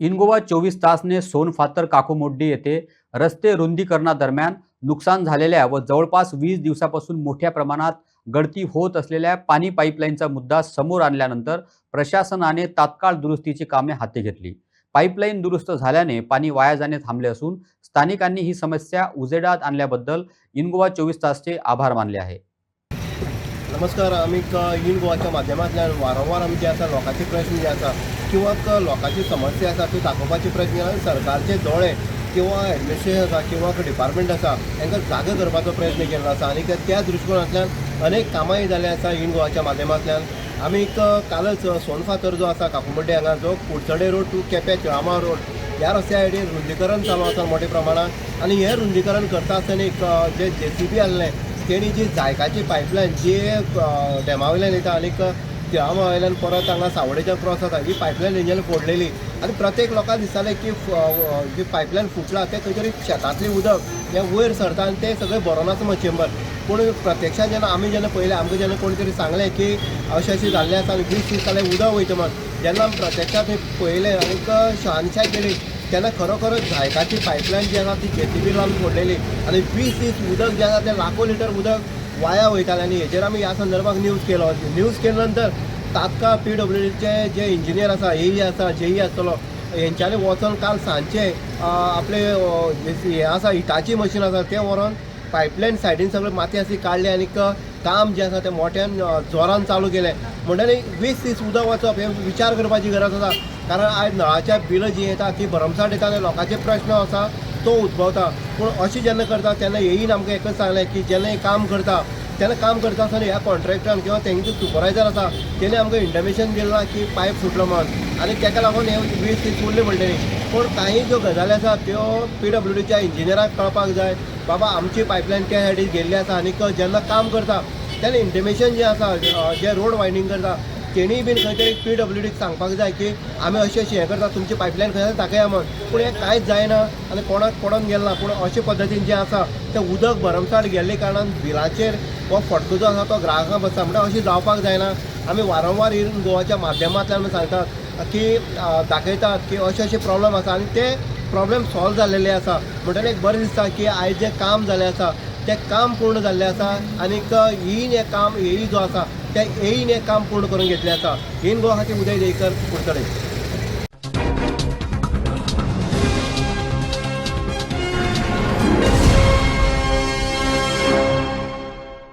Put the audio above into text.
इनगोवा चोवीस तासने सोनफातर काकोमोड्डी येथे रस्ते रुंदीकरणादरम्यान नुकसान झालेल्या व जवळपास वीस दिवसापासून मोठ्या प्रमाणात गळती होत असलेल्या पाणी पाईपलाईनचा मुद्दा समोर आणल्यानंतर प्रशासनाने तात्काळ दुरुस्तीची कामे हाती घेतली. पाईपलाईन दुरुस्त झाल्याने पाणी वाया जाणे थांबले असून स्थानिकांनी ही समस्या उजेडात आणल्याबद्दल इनगोवा चोवीस तासचे आभार मानले आहे नमस्कार आमी इन गोवाच्या माध्यमांतल्यान वारंवार आमी जे आसा लोकांचे प्रश्न जे आसा किंवा लोकांची समस्या आसा त्यो दाखोवपाचे प्रयत्न केला सरकारचे दोळे किंवा एडमिनिस्ट्रेशन आसा किंवा डिपार्टमेंट आसा तांकां जागो करपाचो प्रयत्न केल्लो आसा आनी त्या- त्या दृश्टिकोनांतल्यान अनेक कामांय जाले आसा इन गोवाच्या माध्यमांतल्यान आमी कालच सोनफातर जो आसा काकुमड्डे हांगा जो Kudchade road to Quepem Tilamol road ह्या रस्त्या सायडीन रुंदीकरण चालू आसा मोठ्या प्रमाणात आनी हें रुंदीकरण करता आसतना एक जे जे सी बी आसलें तेणी जी जायकाची पायपलायन जी डेमा डॅमा वयल्यान येता आनीक तिळामा वयल्यान परत हांगा सावडेच्यान क्रॉस जाता ही पायपलायन तेंच्यानी फोडलेली. आनी प्रत्येक लोकांक दिसतालें की जी पायपलायन फुटला तें खंय तरी शेतांतलें उदक हें वयर सरता आनी तें सगळें भरोन आसा मग चेंबर पूण प्रत्यक्षान जेन्ना आमी जेन्ना पळयलें आमकां जेन्ना कोण तरी सांगलें की अशें अशें जाल्लें आसा आनी वीस दीस जालें उदक वयता म्हण जेन्ना आमी प्रत्यक्षांत थंय पळयलें आनीक शहानशाय केली. तेन्ना खरोखरच झायकाची पायपलायन जी आसा ती जेसीबी लावन फोडलेली. आनी वीस दीस उदक जें आसा तें लाखो लिटर उदक वाया वयतालें आनी हेजेर आमी ह्या संदर्भात न्यूज केलो न्यूज केले नंतर तात्काळ पी डब्ल्यू डीचे जे इंजिनियर आसा एई आसा जेई आसतलो हेंच्यांनी वचोन काल सांजचे आपले हें आसा हिटाची मशीन आसा तें व्हरोन पायपलायन सायडीन सगळें माती अशी काडली आनीक काम जें आसा तें मोठ्यान जोरान चालू केलें म्हणटरी वीस दीस उदक वचप हें विचार करपाची गरज आसा कारण आयज नळाच्या बिलां जीं येता ती भरमसाट येता आनी लोकांचे प्रश्न आसा तो उद्भवता. पूण अशें जेन्ना करता तेन्ना येईन आमकां एकच सांगलें की जेन्ना हें काम करता तेन्ना काम करता आसतना ह्या कॉन्ट्रॅक्टरान किंवा तेंचे सुपरवायझर आसा तेणे आमकां इंटमेशन दिलां की पायप फुटलो म्हणून. आनी तेका लागून हें वीस तीस उरलें म्हणटली पूण काही ज्यो गजाली आसा त्यो पी डब्ल्यू डीच्या इंजिनियराक कळपाक जाय. बाबा आमची पायपलायन त्या सायडीन गेल्ली आसा आनीक जेन्ना काम करता तेन्ना इंटिमेशन जें आसा जें जे रोड वायडींग करता तेणीय बीन खंय तरी पी डब्ल्यू डीक सांगपाक जाय की आमी अशें अशें हें करता तुमची पायपलायन खंय दाखया म्हण पूण हें कांयच जायना. आनी कोणाक पडोन गेलना ना. पूण अशे पद्दतीन जें आसा तें उदक भरमसाट गेल्ले कारणान बिलाचेर हो फटको जो आसा तो ग्राहकांक बसता. म्हणटा अशें जावपाक जायना. आमी वारंवार येवन गोवाच्या माध्यमांतल्यान आमी सांगतात की दाखयतात की अशे अशे प्रॉब्लम आसा. आनी ते प्रॉब्लेम सॉल्व जाल्लेले आसा. म्हणटरी एक बरें दिसता की आयज जें काम जालें आसा तें काम पूर्ण जाल्लें आसा. आनीक हीन हें काम हेयी जो आसा त्या एईने काम पूर्ण करून घेतलें इन गुवाहाटी उदय देकर कुडतडे